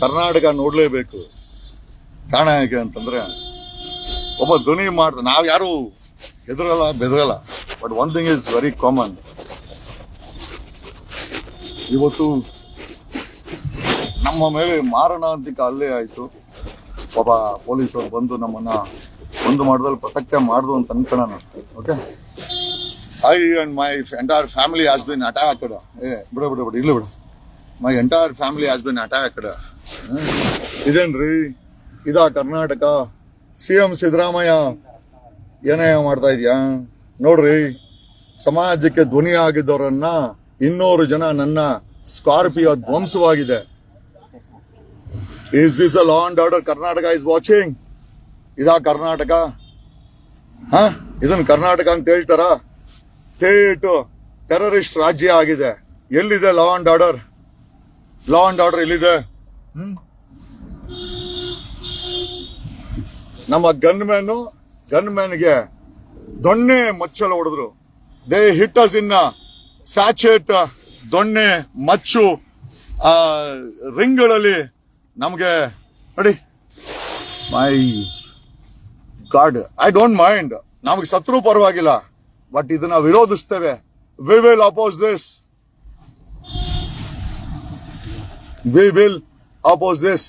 ಕರ್ನಾಟಕ ನೋಡ್ಲೇಬೇಕು. ಕಾರಣ ಹೇಗೆ ಅಂತಂದ್ರೆ, ಒಬ್ಬ ಧ್ವನಿ ಮಾಡ್ದ ನಾವು ಯಾರು ಹೆದರಲ್ಲ, ಬೆದರಲ್ಲ but one thing is very common ಇವತ್ತು ನಮ್ಮ ಮೇಲೆ ಮಾರಣಾಂತಿಕ ಅಲ್ಲೇ ಆಯಿತು. ಒಬ್ಬ ಪೊಲೀಸರು ಬಂದು ನಮ್ಮನ್ನ ಒಂದು ಮಾಡಿದಲ್ಲಿ ಪ್ರೊಟೆಕ್ಟ್ ಮಾಡ್ದು ಅಂತ ಅನ್ಕೋಣ okay I and my entire family has been attacked ಏ, ಬಿಡು ಬಿಡು ಬಿಡು, ಇಲ್ಲ ಬಿಡು. My entire family has been attacked ಇದೇನ್ರಿ? ಇದಾ ಕರ್ನಾಟಕ? ಸಿ ಎಂ ಸಿದ್ದರಾಮಯ್ಯ ಏನೇ ಮಾಡ್ತಾ ಇದೆಯಾ? ನೋಡ್ರಿ, ಸಮಾಜಕ್ಕೆ ಧ್ವನಿ ಆಗಿದ್ದವರನ್ನ ಇನ್ನೂರು ಜನ ನನ್ನ Scorpio ಧ್ವಂಸವಾಗಿದೆ. Is is a law and order Karnataka is watching ಇದಾ ಕರ್ನಾಟಕ? ಹ ಇದನ್ನ ಕರ್ನಾಟಕ ಅಂತ ಹೇಳ್ತಾರ? ತೇಟು ಟೆರರಿಸ್ಟ್ ರಾಜ್ಯ ಆಗಿದೆ. ಎಲ್ಲಿದೆ law and order law and order ಎಲ್ಲಿದೆ? ನಮ್ಮ ಗನ್ ಮ್ಯಾನು, ಗನ್ ಮ್ಯಾನ್ಗೆ ದೊಣ್ಣೆ ಮಚ್ಚಲು ಹೊಡೆದ್ರು. ದೇ ಹಿಟ್ ಅಸ್ ಇನ್ನ ಸ್ಯಾಚೆಟ್, ದೊಣ್ಣೆ, ಮಚ್ಚು, ಆ, ರಿಂಗ್ಗಳಲ್ಲಿ ನಮಗೆ ನೋಡಿ. My god I don't mind ನಮಗೆ ಸತ್ರು ಪರವಾಗಿಲ್ಲ. ಬಟ್ ಇದನ್ನ ವಿರೋಧಿಸ್ತೇವೆ. We will oppose this we will oppose this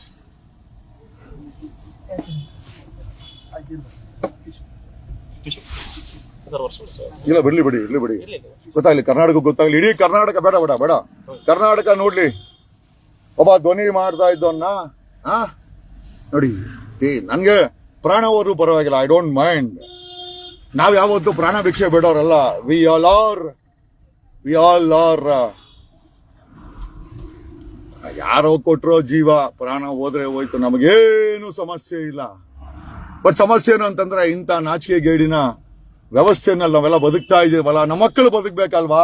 ಇಲ್ಲ, ಬಿಡ್ಲಿ, ಬಿಡಿ ಇರ್ಲಿ ಬಿಡಿ. ಗೊತ್ತಾಗ್ಲಿ, ಕರ್ನಾಟಕ ಗೊತ್ತಾಗ್ಲಿ. ಇಡೀ ಕರ್ನಾಟಕ ಬೇಡ ಬೇಡ ಬೇಡ. ಕರ್ನಾಟಕ ನೋಡ್ಲಿ. ಒಬ್ಬ ಧ್ವನಿ ಮಾಡ್ತಾ ಇದ್ದವನ್ನ ಹಾ ನೋಡಿ ನನ್ಗೆ ಪ್ರಾಣ ಹೋದ್ರು ಪರವಾಗಿಲ್ಲ ಐ ಡೋಂಟ್ ಮೈಂಡ್ ನಾವ್ ಯಾವತ್ತು ಪ್ರಾಣ ಭಿಕ್ಷೆ ಬಿಡೋರಲ್ಲ we all are we all are ಯಾರೋ ಕೊಟ್ಟರೋ ಜೀವ, ಪ್ರಾಣ ಹೋದ್ರೆ ಹೋಯ್ತು, ನಮಗೇನು ಸಮಸ್ಯೆ ಇಲ್ಲ. ಬಟ್ ಸಮಸ್ಯೆ ಏನು ಅಂತಂದ್ರೆ ಇಂಥ ನಾಚಿಕೆ ಗೇಡಿನ ವ್ಯವಸ್ಥೆನಲ್ಲಿ ನಾವೆಲ್ಲ ಬದುಕ್ತಾ ಇದ್ದೀವಲ್ಲ ನಮ್ಮ ಮಕ್ಕಳು ಬದುಕ್ಬೇಕಲ್ವಾ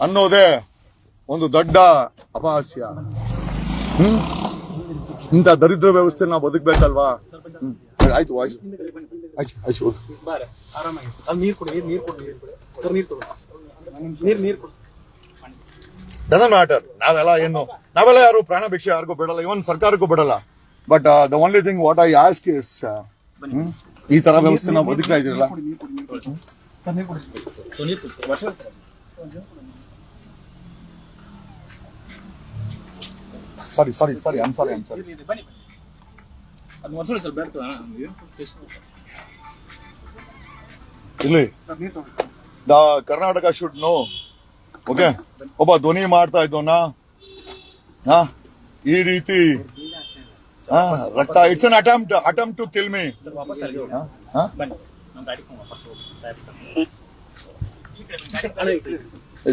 ಅನ್ನೋದೇ ಒಂದು ದೊಡ್ಡ ಅಪಹಾಸ್ಯ. ಹ್ಮ್? ಇಂಥ ದರಿದ್ರ ವ್ಯವಸ್ಥೆ ನಾವು ಬದುಕ್ಬೇಕಲ್ವಾ. ಆಯ್ತು ಆಯ್ತು. ಆಯ್ತು ಆಯ್ತು ನೀರು ನೀರು ನೀರು ನೀರು ಡಸನ್ ಮ್ಯಾಟರ್ ನಾವೆಲ್ಲ ಏನು ನಾವೆಲ್ಲ ಯಾರು ಪ್ರಾಣ ಭಿಕ್ಷೆ ಯಾರಿಗೂ ಬಿಡಲ್ಲ. ಇವನ್ ಸರ್ಕಾರಕ್ಕೂ ಬಿಡಲ್ಲ. But the only thing what I ask is ಈ ತರ ವ್ಯವಸ್ಥೆ ನಾವು ಬದುಕ್ತಾ ಇದೀರಲ್ಲ sir sorry sorry I'm sorry I'm sorry. ಇಲ್ಲಿ the Karnataka should know okay? ಒಬ್ಬ ಧ್ವನಿ ಮಾಡ್ತಾ ಇದ್ದೋನ ಹಾ? ಈ ರೀತಿ. ರಕ್ತ. It's an attempt attempt to kill me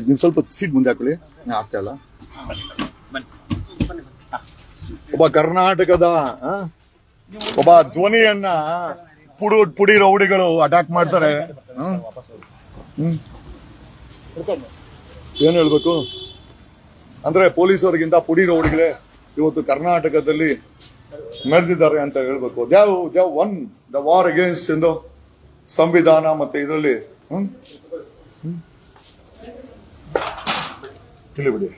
ನೀವು ಸ್ವಲ್ಪ ಸೀಟ್ ಮುಂದೆ ಹಾಕೊಳ್ಳಿ. ಆಗ್ತಾ ಇಲ್ಲ. ಒಬ್ಬ ಕರ್ನಾಟಕದ ಆ, ಒಬ್ಬ ಧ್ವನಿಯನ್ನ ಪುಡು ಪುಡಿ ರೌಡಿಗಳು ಅಟ್ಯಾಕ್ ಮಾಡ್ತಾರೆ. ಹ್ಮ್. ಏನ್ ಹೇಳ್ಬೇಕು? ಅಂದ್ರೆ ಪೊಲೀಸರಿಗಿಂತ ಪುಡಿ ರೌಡಿಗಳೇ ಇವತ್ತು ಕರ್ನಾಟಕದಲ್ಲಿ ಮೆರೆದಿದ್ದಾರೆ ಅಂತ ಹೇಳ್ಬೇಕು. They've they've won the war against ಎಂದು ಸಂವಿಧಾನ ಮತ್ತೆ ಇದರಲ್ಲಿ. ತಿಳಿಬಿಡಿ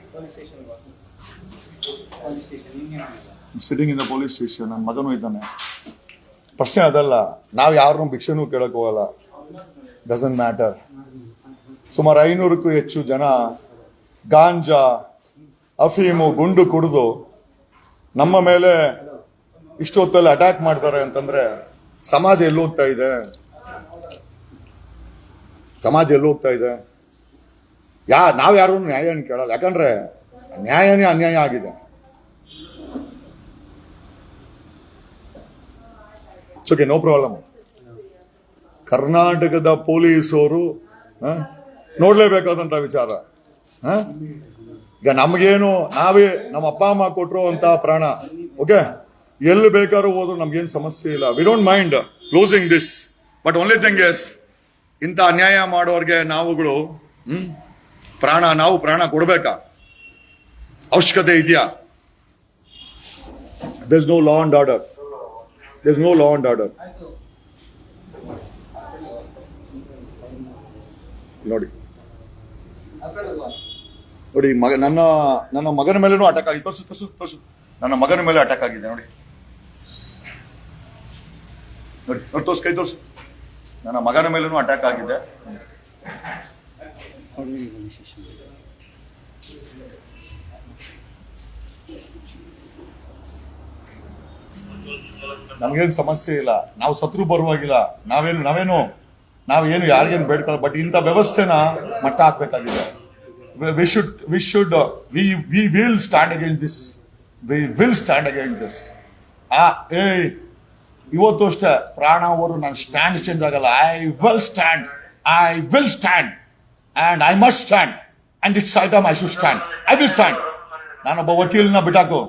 ಸಿಟಿಂಗ್ ಇನ್ ಪೊಲೀಸ್ ಸ್ಟೇಷನ್ ನನ್ನ ಮಗನೂ ಇದ್ದಾನೆ. ಪ್ರಶ್ನೆ ಅದಲ್ಲ, ನಾವು ಯಾರನ್ನೂ ಭಿಕ್ಷೆನೂ ಕೇಳಕ್ ಹೋಗಲ್ಲ. ಡಸನ್ ಮ್ಯಾಟರ್ ಸುಮಾರು ಐನೂರಕ್ಕೂ ಹೆಚ್ಚು ಜನ ಗಾಂಜಾ, ಅಫೀಮು, ಗುಂಡು ಕುಡಿದು ನಮ್ಮ ಮೇಲೆ ಇಷ್ಟೊತ್ತಲ್ಲಿ ಅಟ್ಯಾಕ್ ಮಾಡ್ತಾರೆ ಅಂತಂದ್ರೆ ಸಮಾಜ ಎಲ್ಲೋಗ್ತಾ ಇದೆ? ಸಮಾಜ ಎಲ್ಲಿ ಹೋಗ್ತಾ ಇದೆ? ಯಾ, ನಾವ್ ಯಾರು ನ್ಯಾಯನ ಕೇಳಲ್ಲ. ಯಾಕಂದ್ರೆ ನ್ಯಾಯನೇ ಅನ್ಯಾಯ ಆಗಿದೆ. ನೋ ಪ್ರಾಬ್ಲಮ್ ಕರ್ನಾಟಕದ ಪೊಲೀಸರು ಆ, ನೋಡ್ಲೇಬೇಕಾದಂತ ವಿಚಾರ. ಹಾಂ? ಈಗ ನಮಗೇನು ನಾವೇ ನಮ್ಮ ಅಪ್ಪ ಅಮ್ಮ ಕೊಟ್ಟರು ಅಂತ ಪ್ರಾಣ. ಓಕೆ? ಎಲ್ಲಿ ಬೇಕಾದ್ರೂ ಹೋದ್ರು ನಮ್ಗೇನು ಸಮಸ್ಯೆ ಇಲ್ಲ. We don't mind closing this but only thing is ಇಂಥ ಅನ್ಯಾಯ ಮಾಡೋರ್ಗೆ ನಾವುಗಳು ಹ್ಮ್? ಪ್ರಾಣ ನಾವು ಪ್ರಾಣ ಕೊಡ್ಬೇಕಾ? ಅವಶ್ಯಕತೆ ಇದೆಯಾ? There no law and order there no law and order ನೋಡಿ. ನೋಡಿ, ಮಗ, ನನ್ನ ನನ್ನ ಮಗನ ಮೇಲೂ ಅಟ್ಯಾಕ್ ಆಗಿ, ತೋರಿಸು ತೋರಿಸು ತೋರಿಸು. ನನ್ನ ಮಗನ ಮೇಲೆ ಅಟ್ಯಾಕ್ ಆಗಿದೆ, ನೋಡಿ. ನೋಡಿ ನೋಡಿ, ತೋರ್ಸು, ಕೈ ತೋರ್ಸು. ನನ್ನ ಮಗನ ಮೇಲೂ ಅಟ್ಯಾಕ್ ಆಗಿದೆ. ನಮ್ಗೇನು ಸಮಸ್ಯೆ ಇಲ್ಲ. ನಾವು ಸತ್ರು ಬರುವಾಗಿಲ್ಲ. ನಾವೇನು ನಾವೇನು ನಾವೇನು ಯಾರಿಗೇನು ಬೇಡ್ಕೊಳ್ಳೋ ಬಟ್ ಇಂಥ ವ್ಯವಸ್ಥೆನ ಮಟ್ಟ ಹಾಕ್ಬೇಕಾಗಿದೆ we should we should we we will stand against this. We will stand against this. ಆ ಏ ಇವತ್ತು ಅಷ್ಟೇ ಪ್ರಾಣ ಅವರು ನನ್ನ ಸ್ಟ್ಯಾಂಡ್ ಚೇಂಜ್ ಆಗಲ್ಲ. I will stand I will stand and I must stand and it's item I should stand I will stand ನಾನೊಬ್ಬ ವಕೀಲನ ಬಿಟ್ಟಾಕು.